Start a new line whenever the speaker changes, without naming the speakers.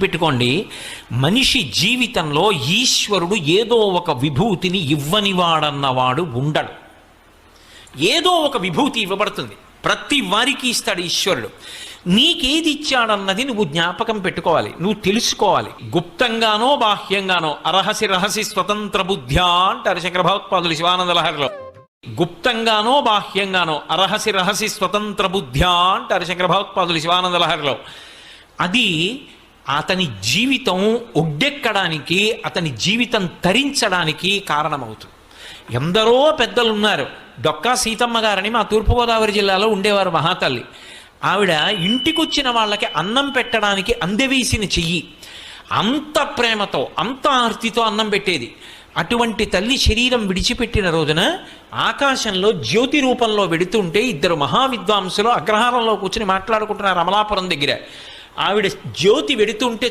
పెట్టుకోండి మనిషి జీవితంలో ఈశ్వరుడు ఏదో ఒక విభూతిని ఇవ్వనివాడన్నవాడు ఉండడు. ఏదో ఒక విభూతి ఇవ్వబడుతుంది. ప్రతి వారికి ఇస్తాడు ఈశ్వరుడు. నీకేది ఇచ్చాడన్నది నువ్వు జ్ఞాపకం పెట్టుకోవాలి. నువ్వు తెలుసుకోవాలి. గుప్తంగానో బాహ్యంగానో అరహసి రహసి స్వతంత్ర బుద్ధ్యా అంటారు శంకర భగవత్పాదులు శివానంద లహరిలో. గుప్తంగానో బాహ్యంగానో అరహసి రహసి స్వతంత్ర బుద్ధ్యా అంటారు శంకర భగవత్పాదులు శివానంద లహరిలో. అది అతని జీవితం ఒడ్డెక్కడానికి అతని జీవితం తరించడానికి కారణమవుతుంది. ఎందరో పెద్దలు ఉన్నారు డొక్కా సీతమ్మ గారని మా తూర్పుగోదావరి జిల్లాలో ఉండేవారు మహాతల్లి. ఆవిడ ఇంటికొచ్చిన వాళ్ళకి అన్నం పెట్టడానికి అందవేసిన చెయ్యి. అంత ప్రేమతో అంత ఆర్తితో అన్నం పెట్టేది. అటువంటి తల్లి శరీరం విడిచిపెట్టిన రోజున ఆకాశంలో జ్యోతి రూపంలో వెడుతుంటే ఇద్దరు మహావిద్వాంసులు అగ్రహారంలో కూర్చుని మాట్లాడుకుంటున్నారు అమలాపురం దగ్గర. ఆవిడ జ్యోతి వెడుతుంటే